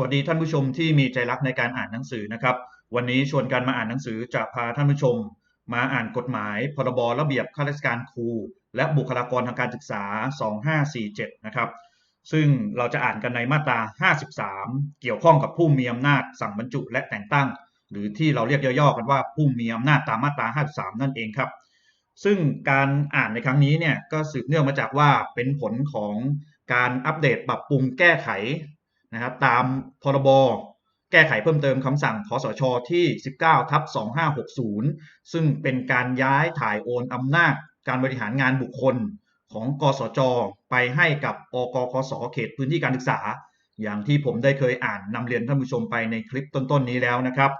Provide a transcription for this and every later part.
วัสดีท่านผู้ชมที่มีใจรักในการอ่านหนังสือนะครับ วันนี้ชวนกันมาอ่านหนังสือจะพาท่านผู้ชม มาอ่านกฎหมาย พรบระเบียบข้าราชการครู และบุคลากรทางการศึกษา 2547 นะครับ ซึ่งเราจะอ่านกันในมาตรา 53 เกี่ยวข้องกับผู้มีอำนาจสั่งบรรจุและแต่งตั้ง หรือที่เราเรียกย่อๆกันว่าผู้มีอำนาจตามมาตรา 53 นั่นเองครับ ซึ่งการอ่านในครั้งนี้เนี่ยก็สืบเนื่องมาจากว่าเป็นผลของการอัปเดตปรับปรุงแก้ไข นะครับตามพรบแก้ไขเพิ่มเติมคำสั่งคสชที่ 19ทับ2560 ซึ่งเป็นการย้ายถ่ายโอนอำนาจการบริหารงานบุคคลของกสจ ไปให้กับอกคสเขตพื้นที่การศึกษา อย่างที่ผมได้เคยอ่านนำเรียนท่านผู้ชมไปในคลิปต้นๆนี้แล้วนะครับ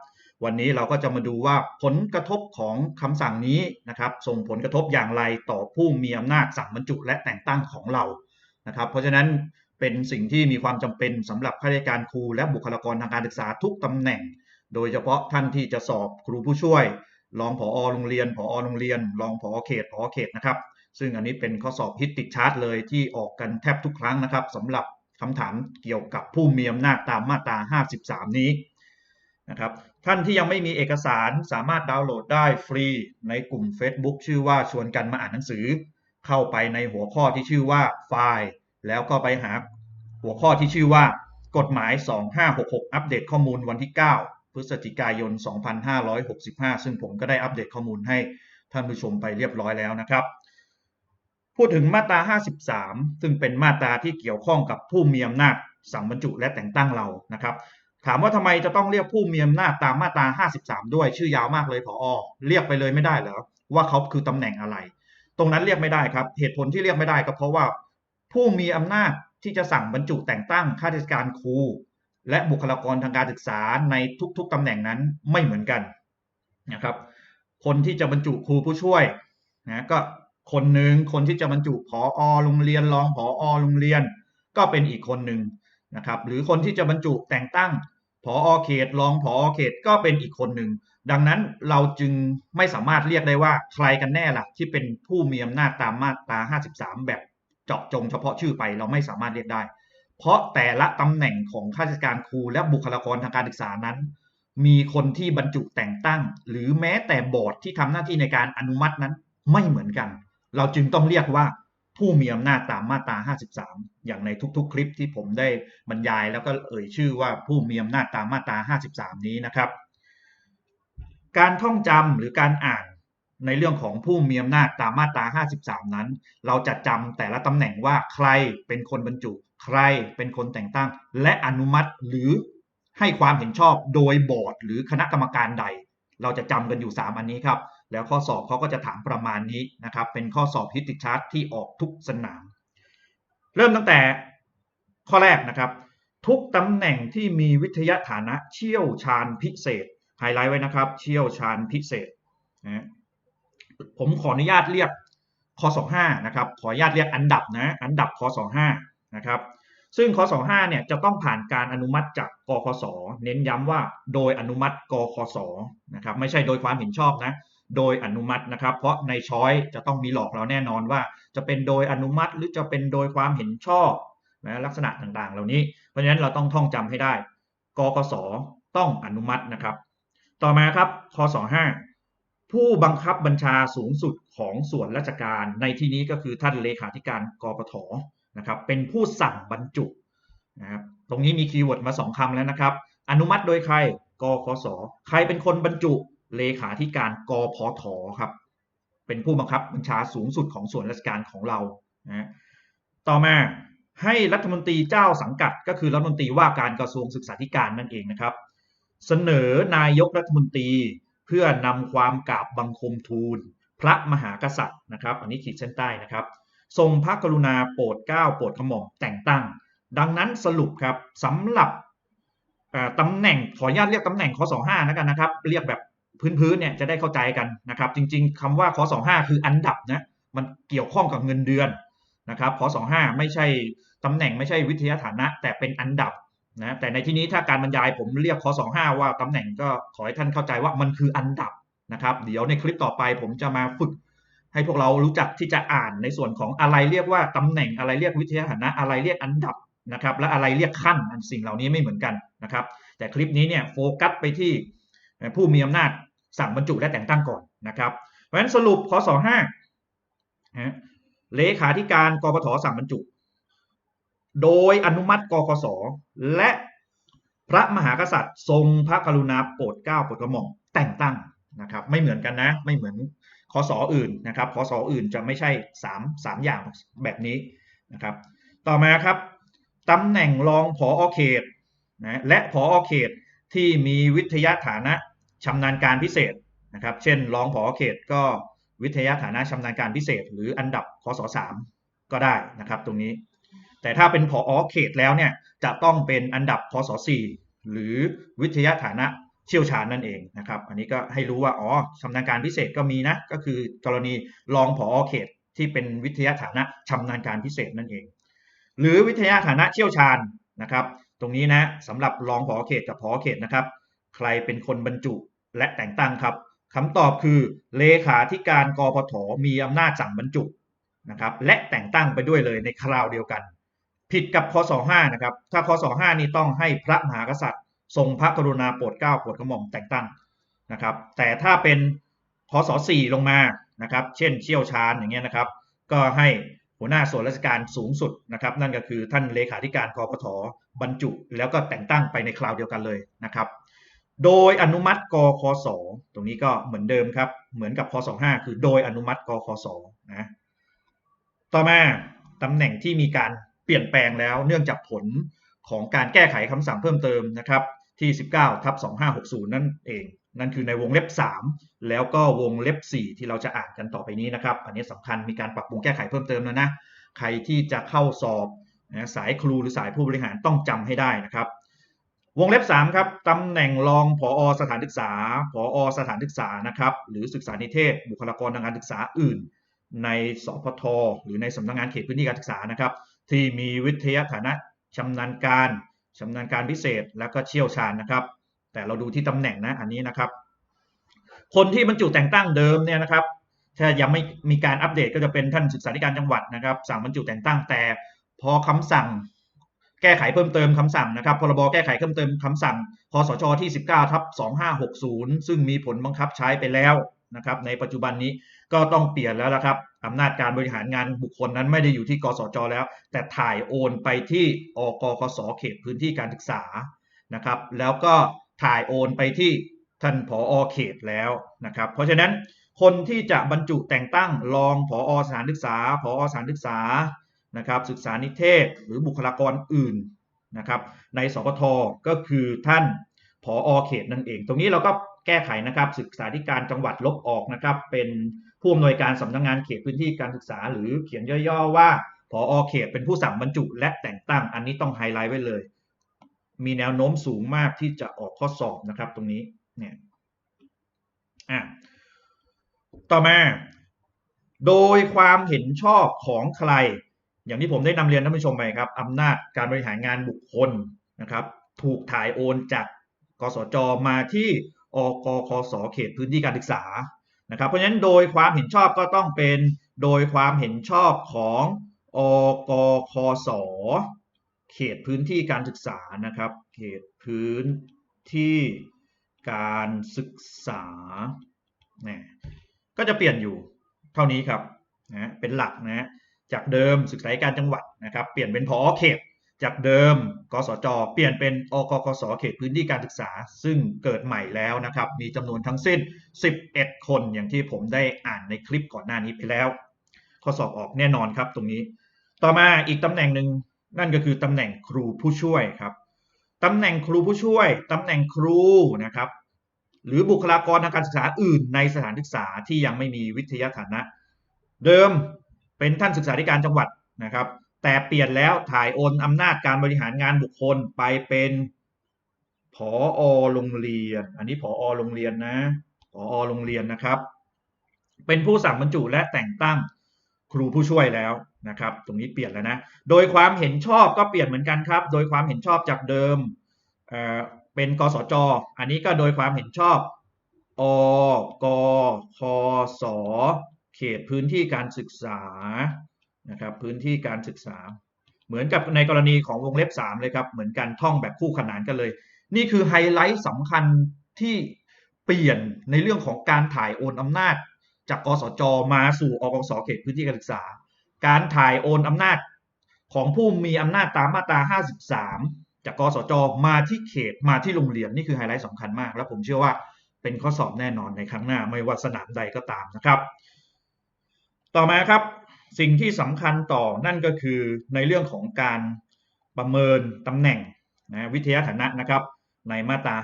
วันนี้เราก็จะมาดูว่าผลกระทบของคำสั่งนี้นะครับ ส่งผลกระทบอย่างไรต่อผู้มีอำนาจสั่งบรรจุและแต่งตั้งของเรานะครับ เพราะฉะนั้น เป็นสิ่งที่มีความจำเป็นสำหรับข้าราชการครูและบุคลากรทางการศึกษาทุกตำแหน่ง โดยเฉพาะท่านที่จะสอบครูผู้ช่วย รองผอโรงเรียน ผอโรงเรียน รองผอเขต ผอเขตนะครับ ซึ่งอันนี้เป็นข้อสอบฮิตติดชาร์ตเลยที่ออกกันแทบทุกครั้งนะครับสำหรับคำถามเกี่ยวกับผู้มีอำนาจตามมาตรา 53 นี้นะครับ ท่านที่ยังไม่มีเอกสารสามารถดาวน์โหลดได้ฟรีในกลุ่ม Facebook ชื่อว่าชวนกันมาอ่านหนังสือ เข้าไปในหัวข้อที่ชื่อว่าไฟล์ แล้วก็ไปหาหัวข้อที่ชื่อว่ากฎหมาย 2566 อัปเดตข้อมูลวันที่ 9 พฤศจิกายน 2565 ซึ่งผมก็ได้อัปเดตข้อมูลให้ท่านผู้ชมไปเรียบร้อยแล้วนะครับ พูดถึงมาตรา 53 ซึ่งเป็นมาตราที่เกี่ยวข้องกับผู้มีอำนาจสั่งบรรจุและแต่งตั้งเรานะครับ ถามว่าทำไมจะต้องเรียกผู้มีอำนาจตามมาตรา 53 ด้วยชื่อยาวมากเลยผออเรียกไปเลยไม่ได้เหรอว่าเขาคือตำแหน่งอะไร ตรงนั้นเรียกไม่ได้ครับ เหตุผลที่เรียกไม่ได้ก็เพราะว่า ผู้มีอำนาจที่จะสั่งบรรจุแต่งตั้งข้าราชการครู และบุคลากรทางการศึกษาในทุกๆตำแหน่งนั้นไม่เหมือนกันนะครับ คนที่จะบรรจุครูผู้ช่วยนะก็คนหนึ่งคนที่จะบรรจุผอโรงเรียนรองผอโรงเรียน ก็เป็นอีกคนหนึ่งนะครับหรือคนที่จะบรรจุแต่งตั้งผอเขตรองผอเขตก็เป็นอีกคนหนึ่งดังนั้นเราจึงไม่สามารถเรียกได้ว่าใครกันแน่ล่ะที่เป็นผู้มีอำนาจตามมาตรา 53 แบบ เจาะจงเฉพาะชื่อไปเราไม่สามารถเรียกได้ เพราะแต่ละตำแหน่งของข้าราชการครูและบุคลากรทางการศึกษานั้น มีคนที่บรรจุแต่งตั้ง หรือแม้แต่บอร์ดที่ทำหน้าที่ในการอนุมัตินั้นไม่เหมือนกัน เราจึงต้องเรียกว่าผู้มีอำนาจตามมาตรา 53 อย่างในทุกๆ คลิปที่ผมได้บรรยายแล้วก็เอ่ยชื่อว่าผู้มีอำนาจตามมาตรา 53 นี้นะครับ การท่องจำหรือการอ่าน ในเรื่องของผู้มีอำนาจตามมาตรา 53 นั้น เราจะจำแต่ละตำแหน่งว่าใครเป็นคนบรรจุ ใครเป็นคนแต่งตั้ง และอนุมัติหรือให้ความเห็นชอบโดยบอร์ด หรือคณะกรรมการใด เราจะจำกันอยู่ 3 อันนี้ครับ แล้วข้อสอบเขาก็จะถามประมาณนี้นะครับ เป็นข้อสอบฮิตติชาร์ตที่ออกทุกสนาม เริ่มตั้งแต่ข้อแรกนะครับ ทุกตำแหน่งที่มีวิทยาฐานะเชี่ยวชาญพิเศษไฮไลท์ไว้นะครับ เชี่ยวชาญพิเศษนะ ผมขออนุญาตเรียกค25นะครับขออนุญาตเรียกอันดับนะอันดับค25นะครับซึ่งค25เนี่ยจะต้องผ่านการอนุมัติจากกคสเน้นย้ำว่าโดยอนุมัติกคสนะครับไม่ใช่โดยความเห็นชอบนะโดยอนุมัตินะครับ เพราะในช้อยจะต้องมีหลอกเราแน่นอนว่า จะเป็นโดยอนุมัติหรือจะเป็นโดยความเห็นชอบนะลักษณะต่างๆ เหล่านี้เพราะฉะนั้นเราต้องท่องจำให้ได้กคสต้องอนุมัตินะครับ ต่อมาครับค25 ผู้บังคับบัญชาสูงสุดของส่วนราชการ ในที่นี้ก็คือท่านเลขาธิการกปทนะครับเป็นผู้สั่งบรรจุนะครับตรงนี้มีคีย์เวิร์ดมาสองคำแล้วนะครับ อนุมัติโดยใครกคสใครเป็นคนบรรจุเลขาธิการกพทครับเป็นผู้บังคับบัญชาสูงสุดของส่วนราชการของเรานะต่อมาให้รัฐมนตรีเจ้าสังกัดก็คือรัฐมนตรีว่าการกระทรวงศึกษาธิการนั่นเองนะครับ เสนอนายกรัฐมนตรี เพื่อนำความกราบบังคมทูล พระมหากษัตริย์นะครับ อันนี้ขีดเส้นใต้นะครับ ทรงพระกรุณาโปรดเกล้าโปรดกระหม่อมแต่งตั้ง ดังนั้นสรุปครับสำหรับตำแหน่งขออนุญาตเรียกตำแหน่งคส5แล้วกันนะครับ เรียกแบบพื้นๆเนี่ยจะได้เข้าใจกันนะครับ จริงๆคำว่าคส5คืออันดับนะมันเกี่ยวข้องกับเงินเดือนนะครับคส5ไม่ใช่ตำแหน่งไม่ใช่วิทยาฐานะ แต่เป็นอันดับ นะแต่ในที่นี้ถ้าการบรรยายผมเรียกค25 ว่าตำแหน่งก็ขอให้ท่านเข้าใจว่ามันคืออันดับนะครับ เดี๋ยวในคลิปต่อไปผมจะมาฝึก ให้พวกเรารู้จักที่จะอ่านในส่วนของอะไรเรียกว่าตำแหน่งอะไรเรียกวิทยาฐานะอะไรเรียกอันดับนะครับ และอะไรเรียกขั้นอันสิ่งเหล่านี้ไม่เหมือนกันนะครับ แต่คลิปนี้เนี่ยโฟกัสไปที่ผู้มีอำนาจสั่งบรรจุและแต่งตั้งก่อนนะครับ เพราะฉะนั้นสรุปคศ5นะเลขาธิการกปทสั่งบรรจุ โดยอนุมัติกคสและพระมหากษัตริย์ทรงพระกรุณาโปรดเกล้าโปรดกระหม่อมแต่งตั้งนะครับ ไม่เหมือนกันนะ ไม่เหมือนคศอื่นนะครับคศอื่นจะไม่ใช่3 3อย่างแบบนี้นะครับ ต่อมาครับตำแหน่งรองผออเขตนะและผออเขตที่มีวิทยาฐานะชำนาญการพิเศษนะครับ เช่นรองผอเขตก็วิทยาฐานะชำนาญการพิเศษ หรืออันดับคศ3ก็ได้นะครับ ตรงนี้ แต่ถ้าเป็นผออเขตแล้วเนี่ยจะต้องเป็นอันดับคศ4หรือวิทยาฐานะเชี่ยวชาญนั่นเองนะครับ อันนี้ก็ให้รู้ว่าอ๋อชำนาญการพิเศษก็มีนะ ก็คือกรณีรองผออเขตที่เป็นวิทยาฐานะชำนาญการพิเศษนั่นเอง หรือวิทยาฐานะเชี่ยวชาญนะครับ ตรงนี้นะสำหรับรองผอเขตกับผอเขตนะครับ ใครเป็นคนบรรจุและแต่งตั้งครับคำตอบคือเลขาธิการกปทมีอำนาจสั่งบรรจุนะครับและแต่งตั้งไปด้วยเลยในคราวเดียวกัน ผิดกับคศ5นะครับ ถ้าคศ5นี่ต้องให้พระมหากษัตริย์ ทรงพระกรุณาโปรดเกล้าโปรดกระหม่อมแต่งตั้งนะครับ แต่ถ้าเป็นพศ4ลงมานะครับ เช่นเชี่ยวชาญอย่างเงี้ยนะครับ ก็ให้หัวหน้าส่วนราชการสูงสุดนะครับ นั่นก็คือท่านเลขาธิการกปทบรรจุ แล้วก็แต่งตั้งไปในคราวเดียวกันเลยนะครับ โดยอนุมัติกคศตรงนี้ก็เหมือนเดิมครับ เหมือนกับพศ5คือโดยอนุมัติกคศนะต่อมาตำแหน่งที่มีการ เปลี่ยนแปลงแล้วเนื่องจากผลของการแก้ไขคำสั่งเพิ่มเติมนะครับที่ 19ทับ2560 นั่นเอง นั่นคือในวงเล็บ 3 แล้วก็วงเล็บ 4 ที่เราจะอ่านกันต่อไปนี้นะครับ อันนี้สำคัญมีการปรับปรุงแก้ไขเพิ่มเติมแล้วนะ ใครที่จะเข้าสอบนะสายครูหรือสายผู้บริหารต้องจำให้ได้นะครับ วงเล็บ 3 ครับตำแหน่งรองผอสถานศึกษาผอสถานศึกษานะครับ หรือศึกษานิเทศ บุคลากรทางการศึกษาอื่น ในสพทหรือในสำนักงงานเขตพื้นที่การศึกษานะครับ ที่มีวิทยาฐานะชำนาญการชำนาญการพิเศษแล้วก็เชี่ยวชาญนะครับ แต่เราดูที่ตำแหน่งนะอันนี้นะครับ คนที่บรรจุแต่งตั้งเดิมเนี่ยนะครับถ้ายังไม่มีการอัปเดตก็จะเป็นท่านศึกษาธิการจังหวัดนะครับ สั่งบรรจุแต่งตั้งแต่ พอคำสั่ง แก้ไขเพิ่มเติมคำสั่งนะครับพรบแก้ไขเพิ่มเติมคำสั่งคสชที่ 19ทับ2560 ซึ่งมีผลบังคับใช้ไปแล้วนะครับ ในปัจจุบันนี้ ก็ต้องเปลี่ยนแล้วละครับอำนาจการบริหารงานบุคคลนั้นไม่ได้อยู่ที่กสจแล้ว แต่ถ่ายโอนไปที่อกกสเขตพื้นที่การศึกษานะครับ แล้วก็ถ่ายโอนไปที่ท่านผอเขตแล้วนะครับ เพราะฉะนั้นคนที่จะบรรจุแต่งตั้งรองผอสถานศึกษาผอสถานศึกษานะครับศึกษานิเทศหรือบุคลากรอื่นนะครับ ในสพทก็คือท่านผอเขตนั่นเอง ตรงนี้เราก็ แก้ไขนะครับศึกษาธิการจังหวัดลบออกนะครับ เป็นผู้อำนวยการสำนักงงานเขตพื้นที่การศึกษา หรือเขียนย่อๆว่าผอเขตเป็นผู้สั่งบรรจุ และแต่งตั้งอันนี้ต้องไฮไลท์ไว้เลย มีแนวโน้มสูงมากที่จะออกข้อสอบนะครับ ตรงนี้เนี่ยอะต่อมา โดยความเห็นชอบของใคร อย่างที่ผมได้นำเรียนท่านผู้ชมไปครับอำนาจการบริหารงานบุคคลนะครับ ถูกถ่ายโอนจากกสจมาที่ อกคสเขตพื้นที่การศึกษานะครับเพราะฉะนั้นโดยความเห็นชอบก็ต้องเป็นโดยความเห็นชอบของอกคสเขตพื้นที่การศึกษานะครับเขตพื้นที่การศึกษาเนี่ยก็จะเปลี่ยนอยู่เท่านี้ครับนะเป็นหลักนะจากเดิมศึกษาการจังหวัดนะครับ เปลี่ยนเป็นพอเขต จากเดิมกสจ เปลี่ยนเป็นอกกสเขตพื้นที่การศึกษา ซึ่งเกิดใหม่แล้วนะครับ มีจำนวนทั้งสิ้น 11 คนอย่างที่ผมได้อ่านในคลิปก่อนหน้านี้ไปแล้ว ข้อสอบออกแน่นอนครับตรงนี้ ต่อมาอีกตำแหน่งหนึ่งนั่นก็คือตำแหน่งครูผู้ช่วยครับตำแหน่งครูผู้ช่วย ตำแหน่งครูนะครับ หรือบุคลากรทางการศึกษาอื่นในสถานศึกษาที่ยังไม่มีวิทยาฐานะ เดิมเป็นท่านศึกษาธิการจังหวัดนะครับ แต่เปลี่ยนแล้วถ่ายโอนอำนาจการบริหารงานบุคคลไปเป็นผอโรงเรียน อันนี้ผอโรงเรียนนะผอโรงเรียนนะครับ เป็นผู้สั่งบรรจุและแต่งตั้งครูผู้ช่วยแล้วนะครับ ตรงนี้เปลี่ยนแล้วนะ โดยความเห็นชอบก็เปลี่ยนเหมือนกันครับ โดยความเห็นชอบจากเดิมเอ่อเป็นกสจอันนี้ก็โดยความเห็นชอบอกคสเขตพื้นที่การศึกษา นะครับพื้นที่การศึกษา เหมือนกับในกรณีของวงเล็บ 3 เลยครับ เหมือนกันท่องแบบคู่ขนานกันเลย นี่คือไฮไลท์สำคัญที่เปลี่ยนในเรื่องของการถ่ายโอนอำนาจ จากกสจมาสู่อกสเขตพื้นที่การศึกษา การถ่ายโอนอำนาจของผู้มีอำนาจตามมาตรา 53 จากกสจมาที่เขตมาที่โรงเรียนนี่คือไฮไลท์สำคัญมาก และผมเชื่อว่าเป็นข้อสอบแน่นอนในครั้งหน้า ไม่ว่าสนามใดก็ตามนะครับ ต่อมาครับ สิ่งที่สำคัญต่อนั่นก็คือในเรื่องของการประเมินตำแหน่งนะวิทยาฐานะนะครับในมาตรา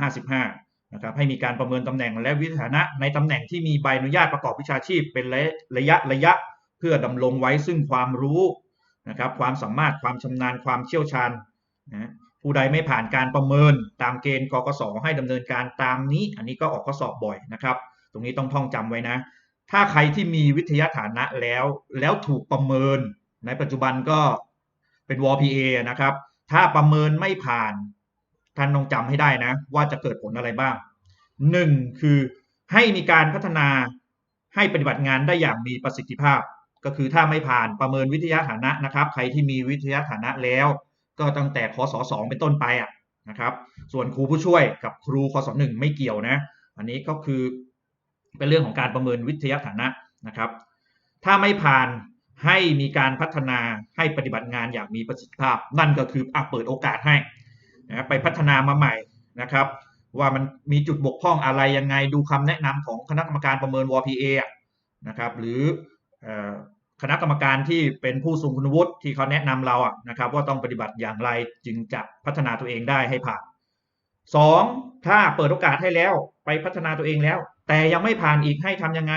55 นะครับให้มีการประเมินตำแหน่งและวิทยาฐานะในตำแหน่งที่มีใบอนุญาตประกอบวิชาชีพเป็นระยะระยะเพื่อดำรงไว้ซึ่งความรู้นะครับความสามารถความชำนาญความเชี่ยวชาญนะผู้ใดไม่ผ่านการประเมินตามเกณฑ์กกสให้ดำเนินการตามนี้ อันนี้ก็ออกข้อสอบบ่อยนะครับ ตรงนี้ต้องท่องจำไว้นะ ถ้าใครที่มีวิทยาฐานะแล้วแล้วถูกประเมิน ในปัจจุบันก็เป็นว PA นะครับ ถ้าประเมินไม่ผ่านท่านต้องจำให้ได้นะ ว่าจะเกิดผลอะไรบ้างหนึ่งคือให้มีการพัฒนาให้ปฏิบัติงานได้อย่างมีประสิทธิภาพ ก็คือถ้าไม่ผ่านประเมินวิทยาฐานะนะครับ ใครที่มีวิทยาฐานะแล้ว ก็ตั้งแต่คศ2เป็นต้นไปอะนะครับ ส่วนครูผู้ช่วยกับครูคศ1ไม่เกี่ยวนะ อันนี้ก็คือ เป็นเรื่องของการประเมินวิทยาฐานะนะครับ ถ้าไม่ผ่านให้มีการพัฒนาให้ปฏิบัติงานอย่างมีประสิทธิภาพ นั่นก็คืออเปิดโอกาสให้นะไปพัฒนามาใหม่นะครับ ว่ามันมีจุดบกพร่องอะไรยังไงดูคำแนะนำของคณะกรรมการประเมิน WPA นะครับ หรือคณะกรรมการที่เป็นผู้ทรงคุณวุฒิที่เขาแนะนำเราอะนะครับ ว่าต้องปฏิบัติอย่างไรจึงจะพัฒนาตัวเองได้ให้ผ่าน 2. ถ้าเปิดโอกาสให้แล้วไปพัฒนาตัวเองแล้ว แต่ยังไม่ผ่านอีกให้ทํำยังไง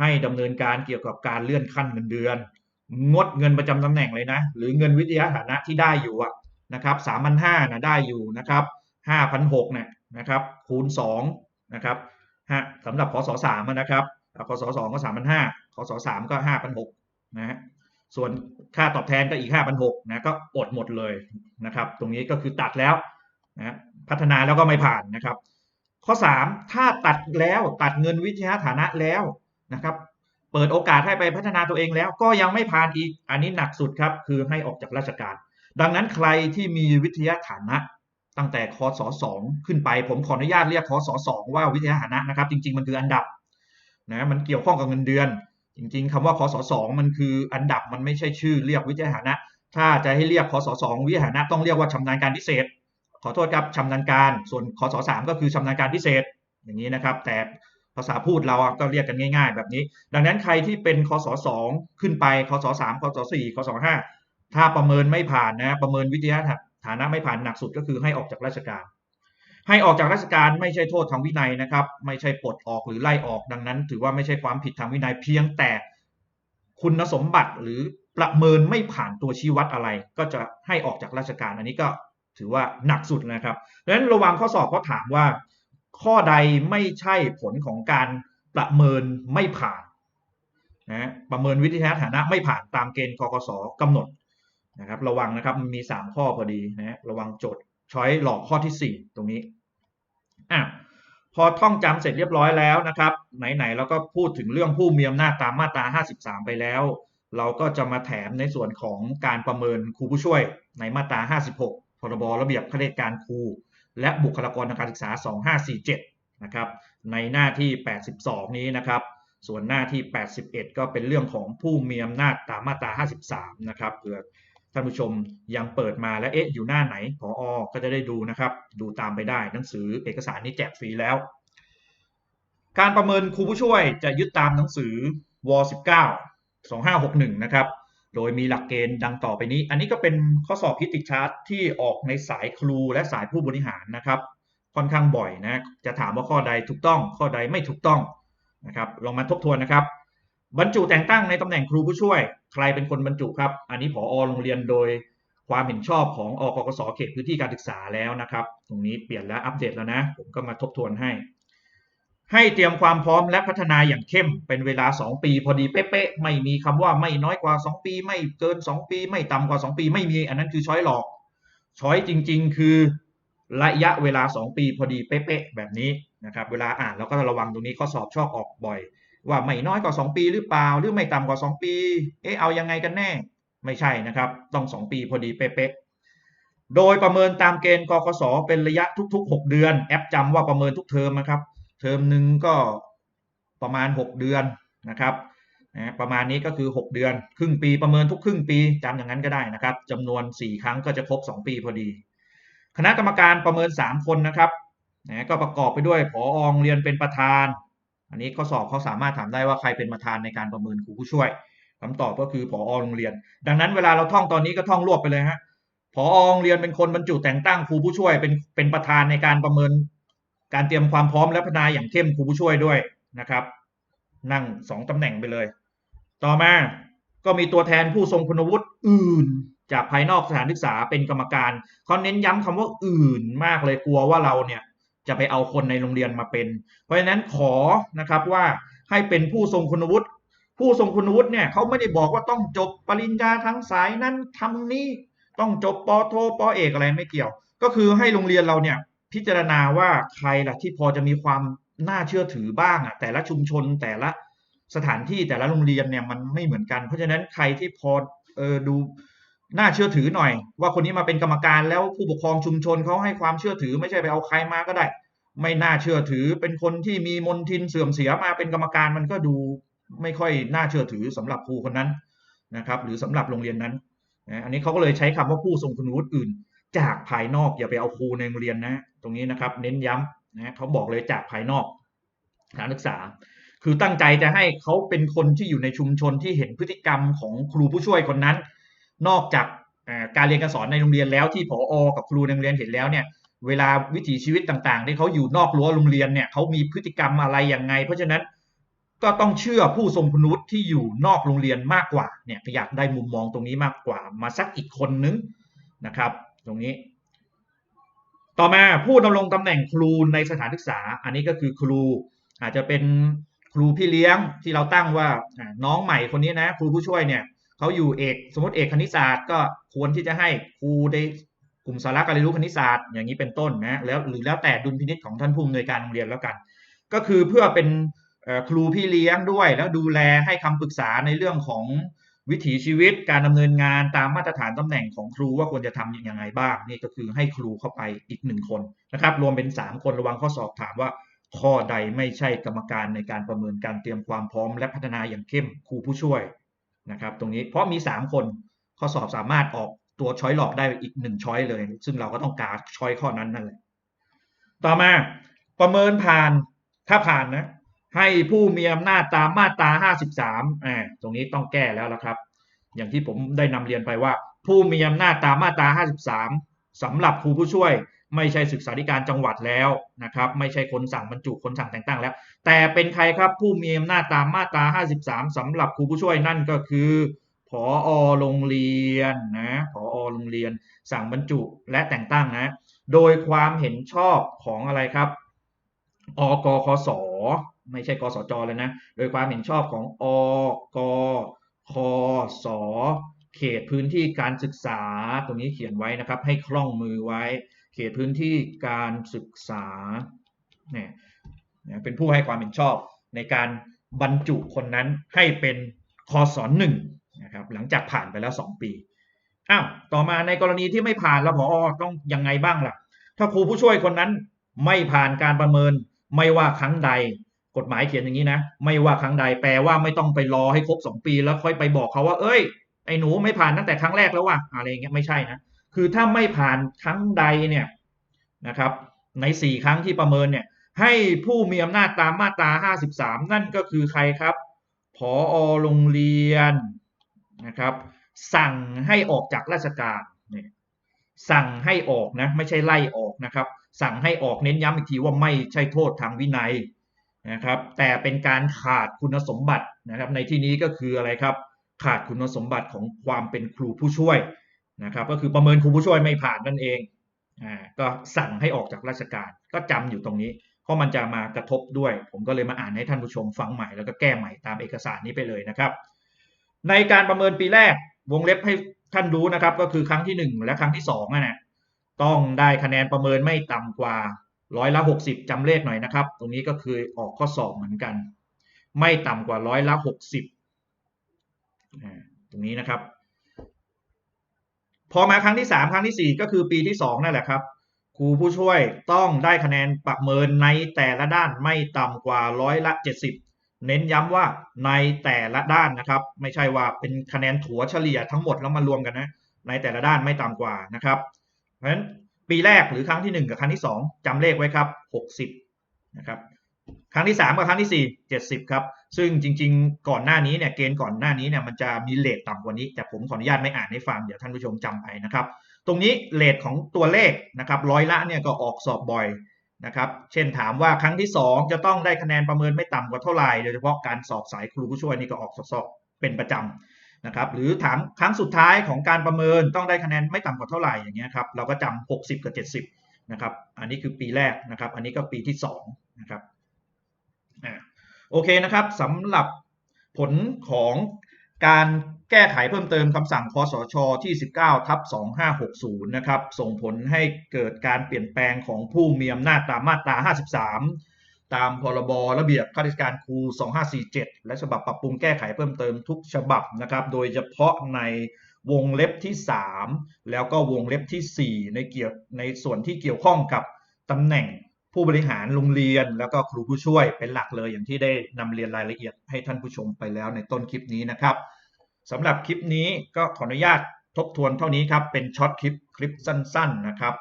ให้ดำเนินการเกี่ยวกับการเลื่อนขั้นเงินเดือน งดเงินประจำตำแหน่งเลยนะ หรือเงินวิทยาฐานะที่ได้อยู่นะครับสามพันห้านะได้อยู่นะครับห้าพันหกเนี่ยนะครับคูณสองนะครับฮะสำหรับคศสามนะครับคศสองก็สามพันห้าคศสามก็ห้าพันหกนะฮะส่วนค่าตอบแทนก็อีกห้าพันหกนะก็อดหมดเลยนะครับ ตรงนี้ก็คือตัดแล้วนะพัฒนาแล้วก็ไม่ผ่านนะครับ ข้อ 3 ถ้าตัดแล้วตัดเงินวิทยาฐานะแล้วนะครับ เปิดโอกาสให้ไปพัฒนาตัวเองแล้วก็ยังไม่ผ่านอีก อันนี้หนักสุดครับ คือให้ออกจากราชการ ดังนั้นใครที่มีวิทยาฐานะตั้งแต่คศ2ขึ้นไป ผมขออนุญาตเรียกคศ2ว่าวิทยาฐานะนะครับ จริง ๆ มันคืออันดับนะมันเกี่ยวข้องกับเงินเดือน จริง ๆคำว่าคศ2มันคืออันดับมันไม่ใช่ชื่อเรียกวิทยาฐานะ ถ้าจะให้เรียกคศ2วิทยาฐานะต้องเรียกว่าชำนาญการพิเศษ ขอโทษครับชำนาญการ ส่วนคศสามก็คือชำนาญการพิเศษอย่างนี้นะครับ แต่ภาษาพูดเราก็เรียกกันง่าย ๆ แบบนี้ ดังนั้นใครที่เป็นคศสองขึ้นไปคศสามคศสี่คศห้าถ้าประเมินไม่ผ่านนะประเมินวิทยาฐานะไม่ผ่านหนักสุดก็คือให้ออกจากราชการ ให้ออกจากราชการไม่ใช่โทษทางวินัยนะครับ ไม่ใช่ปลดออกหรือไล่ออกดังนั้น ถือว่าไม่ใช่ความผิดทางวินัยเพียงแต่คุณสมบัติหรือประเมินไม่ผ่านตัวชี้วัดอะไร ก็จะให้ออกจากราชการอันนี้ก็ ถือว่าหนักสุดนะครับดังนั้นระวังข้อสอบเขาถามว่า ข้อใดไม่ใช่ผลของการประเมินไม่ผ่านนะประเมินวิทยาฐานะไม่ผ่านตามเกณฑ์กกสกำหนดนะครับ ระวังนะครับมันมี 3 ข้อพอดีนะระวังโจทย์ช้อยหลอกข้อที่ 4 ตรงนี้อะพอท่องจำเสร็จเรียบร้อยแล้วนะครับ ไหนๆเราก็พูดถึงเรื่องผู้มีอำนาจตามมาตรา 53 ไปแล้ว เราก็จะมาแถมในส่วนของการประเมินครูผู้ช่วยในมาตรา 56 รบระเบียบข้าราชการครู และบุคลากรทางการศึกษา 2547 นะครับในหน้าที่ 82 นี้นะครับ ส่วนหน้าที่ 81 ก็เป็นเรื่องของผู้มีอำนาจตามมาตรา 53 นะครับเผื่อท่านผู้ชมยังเปิดมาแล้วเอ๊ะอยู่หน้าไหนพออก็จะได้ดูนะครับ ดูตามไปได้หนังสือเอกสารนี้แจกฟรีแล้ว การประเมินครูผู้ช่วยจะยึดตามหนังสือว19 2561 นะครับ โดยมีหลักเกณฑ์ดังต่อไปนี้ อันนี้ก็เป็นข้อสอบพิติชาร์ตที่ออกในสายครูและสายผู้บริหารนะครับ ค่อนข้างบ่อยนะ จะถามว่าข้อใดถูกต้อง ข้อใดไม่ถูกต้องนะครับ ลองมาทบทวนนะครับ บรรจุแต่งตั้งในตำแหน่งครูผู้ช่วย ใครเป็นคนบรรจุครับ อันนี้ผอโรงเรียนโดยความเห็นชอบของอกกสเขตพื้นที่การศึกษาแล้วนะครับ ตรงนี้เปลี่ยนแล้วอัปเดตแล้วนะ ผมก็มาทบทวนให้ ให้เตรียมความพร้อมและพัฒนาอย่างเข้มเป็นเวลา 2 ปี พอดีเป๊ะๆไม่มีคำว่าไม่น้อยกว่า 2 ปี ไม่เกิน 2 ปี ไม่ต่ำกว่า 2 ปี ไม่มีอันนั้นคือช้อยหลอก ช้อยจริง ๆ คือระยะเวลา 2 ปี พอดีเป๊ะๆแบบนี้นะครับเวลาอ่านเราก็ระวังตรงนี้ข้อสอบชอบออกบ่อย ว่าไม่น้อยกว่า 2 ปีหรือเปล่า หรือไม่ต่ำกว่า 2 ปี เอ๊ะเอายังไงกันแน่ ไม่ใช่นะครับ ต้อง 2 ปีพอดีเป๊ะๆโดยประเมินตามเกณฑ์กกสเป็นระยะทุก ๆ 6 เดือน แอปจำว่าประเมินทุกเทอมนะครับ เทอมหนึ่งก็ประมาณ 6 เดือนนะครับนะประมาณนี้ก็คือ 6 เดือน ครึ่งปีประเมินทุกครึ่งปีจำอย่างนั้นก็ได้นะครับจำนวน 4 ครั้งก็จะครบ 2 ปีพอดี คณะกรรมการประเมิน 3 คนนะครับนะก็ประกอบไปด้วยผอโรงเรียนเป็นประธาน อันนี้ข้อสอบเขาสามารถถามได้ว่าใครเป็นประธานในการประเมินครูผู้ช่วยคำตอบก็คือผอโรงเรียน ดังนั้นเวลาเราท่องตอนนี้ก็ท่องรวบไปเลยฮะผอโรงเรียนเป็นคนบรรจุแต่งตั้งครูผู้ช่วยเป็นเป็นประธานในการประเมิน การเตรียมความพร้อมและพัฒนาอย่างเข้มครูผู้ช่วยด้วยนะครับ นั่งสองตำแหน่งไปเลย ต่อมาก็มีตัวแทนผู้ทรงคุณวุฒิอื่น จากภายนอกสถานศึกษาเป็นกรรมการเขาเน้นย้ำคำว่าอื่นมากเลยกลัวว่าเราเนี่ยจะไปเอาคนในโรงเรียนมาเป็น เพราะฉะนั้นขอนะครับว่าให้เป็นผู้ทรงคุณวุฒิผู้ทรงคุณวุฒิเนี่ยเขาไม่ได้บอกว่าต้องจบปริญญาทางสายนั้นทำนี้ ต้องจบปโทปเอกอะไรไม่เกี่ยว ก็คือให้โรงเรียนเราเนี่ย พิจารณาว่าใครล่ะที่พอจะมีความน่าเชื่อถือบ้างอะแต่ละชุมชนแต่ละสถานที่แต่ละโรงเรียนเนี่ยมันไม่เหมือนกัน เพราะฉะนั้นใครที่พอเออดูน่าเชื่อถือหน่อย ว่าคนนี้มาเป็นกรรมการแล้วผู้ปกครองชุมชนเขาให้ความเชื่อถือ ไม่ใช่ไปเอาใครมาก็ได้ ไม่น่าเชื่อถือ เป็นคนที่มีมนทินเสื่อมเสียมาเป็นกรรมการมันก็ดูไม่ค่อยน่าเชื่อถือสำหรับครูคนนั้นนะครับ หรือสำหรับโรงเรียนนั้นอันนี้เขาก็เลยใช้คำว่าผู้ทรงคุณวุฒิอื่น จากภายนอกอย่าไปเอาครูในโรงเรียนนะ รงนี้นะครับ เน้นย้ำนะเขาบอกเลยจากภายนอกสถานศึกษา คือตั้งใจจะให้เขาเป็นคนที่อยู่ในชุมชนที่เห็นพฤติกรรมของครูผู้ช่วยคนนั้น นอกจากการเรียนการสอนในโรงเรียนแล้วที่ผออกับครูในโรงเรียนเห็นแล้วเนี่ยเวลาวิถีชีวิตต่างๆ ที่เขาอยู่นอกรั้วโรงเรียนเนี่ยเขามีพฤติกรรมอะไรอย่างไง เพราะฉะนั้นก็ต้องเชื่อผู้ทรงคุณวุฒิที่อยู่นอกโรงเรียนมากกว่าเนี่ยอยากได้มุมมองตรงนี้มากกว่า มาสักอีกคนนึงนะครับ ตรงนี้ ต่อมาผู้ดำรงตำแหน่งครูในสถานศึกษา อันนี้ก็คือครู อาจจะเป็นครูพี่เลี้ยงที่เราตั้งว่าน้องใหม่คนนี้นะ ครูผู้ช่วยเนี่ยเขาอยู่เอกสมมติเอกคณิตศาสตร์ก็ควรที่จะให้ครูได้กลุ่มสาระการเรียนรู้คณิตศาสตร์ อย่างนี้เป็นต้นนะแล้วหรือแล้วแต่ดุลพินิจของท่านผู้อำนวยการโรงเรียนแล้วกัน ก็คือเพื่อเป็นครูพี่เลี้ยงด้วย แล้วดูแลให้คำปรึกษาในเรื่องของ วิถีชีวิตการดำเนินงานตามมาตรฐานตำแหน่งของครูว่าควรจะทำอย่างไรบ้างนี่ก็คือให้ครูเข้าไปอีกหนึ่งคนนะครับ รวมเป็น 3 คนระวังข้อสอบถามว่า ข้อใดไม่ใช่กรรมการในการประเมินการเตรียมความพร้อม และพัฒนาอย่างเข้มครูผู้ช่วยนะครับ ตรงนี้เพราะมี 3 คนข้อสอบสามารถออกตัวช้อยหลอกได้อีกหนึ่งช้อยเลย ซึ่งเราก็ต้องการช้อยข้อนั้นนั่นแหละต่อมาประเมินผ่านถ้าผ่านนะ ให้ผู้มีอำนาจตามมาตรา 53อ่าตรงนี้ต้องแก้แล้วละครับ อย่างที่ผมได้นำเรียนไปว่า ผู้มีอำนาจตามมาตรา 53สำหรับครูผู้ช่วย ไม่ใช่ศึกษาธิการจังหวัดแล้วนะครับ ไม่ใช่คนสั่งบรรจุคนสั่งแต่งตั้งแล้ว แต่เป็นใครครับผู้มีอำนาจตามมาตรา 53สำหรับครูผู้ช่วยนั่นก็คือผอโรงเรียนนะผอโรงเรียน สั่งบรรจุและแต่งตั้งนะ โดยความเห็นชอบของอะไรครับ อกคส ไม่ใช่กสจเลยนะ โดยความเห็นชอบของอกคสเขตพื้นที่การศึกษาตรงนี้เขียนไว้นะครับ ให้คล่องมือไว้ เขตพื้นที่การศึกษาเนี่ยเป็นผู้ให้ความเห็นชอบในการบรรจุคนนั้นให้เป็นคสหนึ่งนะครับหลังจากผ่านไปแล้ว 2 ปีอ้าวต่อมาในกรณีที่ไม่ผ่านแล้วพอต้องยังไงบ้างล่ะ ถ้าครูผู้ช่วยคนนั้นไม่ผ่านการประเมินไม่ว่าครั้งใด กฎหมายเขียนอย่างนี้นะ ไม่ว่าครั้งใดแปลว่าไม่ต้องไปรอให้ครบ2ปี แล้วค่อยไปบอกเขาว่า เอ้ย ไอ้หนูไม่ผ่านตั้งแต่ครั้งแรกแล้วว่ะอะไรเงี้ยไม่ใช่นะคือถ้าไม่ผ่านครั้งใดเนี่ยนะครับ ใน 4 ครั้งที่ประเมินเนี่ย ให้ผู้มีอำนาจตามมาตรา 53 นั่นก็คือใครครับผอโรงเรียนนะครับ สั่งให้ออกจากราชการเนี่ยสั่งให้ออกนะไม่ใช่ไล่ออกนะครับ สั่งให้ออกเน้นย้ำอีกทีว่าไม่ใช่โทษทางวินัย นะครับแต่เป็นการขาดคุณสมบัตินะครับ ในที่นี้ก็คืออะไรครับ ขาดคุณสมบัติของความเป็นครูผู้ช่วยนะครับ ก็คือประเมินครูผู้ช่วยไม่ผ่านนั่นเองอ่าก็สั่งให้ออกจากราชการก็จำอยู่ตรงนี้ เพราะมันจะมากระทบด้วย ผมก็เลยมาอ่านให้ท่านผู้ชมฟังใหม่ แล้วก็แก้ใหม่ตามเอกสารนี้ไปเลยนะครับ ในการประเมินปีแรกวงเล็บให้ท่านรู้นะครับ ก็คือครั้งที่ 1 และครั้งที่2นะต้องได้คะแนนประเมินไม่ต่ำกว่า ร้อยละ 60จำเลขหน่อยนะครับ ตรงนี้ก็คือออกข้อสอบเหมือนกัน ไม่ต่ำกว่าร้อยละ 60 ตรงนี้นะครับ พอมาครั้งที่สามครั้งที่สี่ก็คือปีที่สองนั่นแหละครับ ครูผู้ช่วยต้องได้คะแนนประเมินในแต่ละด้านไม่ต่ำกว่าร้อยละเจ็ดสิบเน้นย้ำว่าในแต่ละด้านนะครับ ไม่ใช่ว่าเป็นคะแนนถัวเฉลี่ยทั้งหมดแล้วมารวมกันนะในแต่ละด้านไม่ต่ำกว่านะครับ เพราะฉะนั้น ปีแรกหรือครั้งที่หนึ่งกับครั้งที่สองจำเลขไว้ครับหกสิบนะครับครั้งที่สามกับครั้งที่สี่เจ็ดสิบครับซึ่งจริง ๆ ก่อนหน้านี้เนี่ยเกณฑ์ก่อนหน้านี้เนี่ยมันจะมีเลทต่ำกว่านี้ แต่ผมขออนุญาตไม่อ่านให้ฟังเดี๋ยวท่านผู้ชมจำไปนะครับ ตรงนี้เลทของตัวเลขนะครับร้อยละเนี่ยก็ออกสอบบ่อยนะครับเช่นถามว่าครั้งที่สองจะต้องได้คะแนนประเมินไม่ต่ำกว่าเท่าไหร่โดยเฉพาะการสอบสายครูผู้ช่วยนี่ก็ออกสอบเป็นประจำ นะครับหรือถามครั้งสุดท้ายของการประเมินต้องได้คะแนนไม่ต่ำกว่าเท่าไหร่อย่างเงี้ยครับเราก็จำ60 กับ 70นะครับอันนี้คือปีแรกนะครับ อันนี้ก็ปีที่สองนะครับอ่าโอเคนะครับสำหรับผลของการแก้ไขเพิ่มเติมคำสั่งคอสชที่ 19 ทับ 2560 นะครับ ส่งผลให้เกิดการเปลี่ยนแปลงของผู้มีอำนาจตามมาตรา 53 ตามพรบระเบียบข้าราชการครู 2547 และฉบับปรับปรุงแก้ไขเพิ่มเติมทุกฉบับนะครับ โดยเฉพาะในวงเล็บที่ 3 แล้วก็วงเล็บที่ 4 ในเกี่ยวในส่วนที่เกี่ยวข้องกับตำแหน่งผู้บริหารโรงเรียน แล้วก็ครูผู้ช่วยเป็นหลักเลย อย่างที่ได้นำเรียนรายละเอียดให้ท่านผู้ชมไปแล้วในต้นคลิปนี้นะครับสำหรับคลิปนี้ก็ขออนุญาตทบทวนเท่านี้ครับเป็นช็อตคลิปคลิปสั้น ๆนะครับ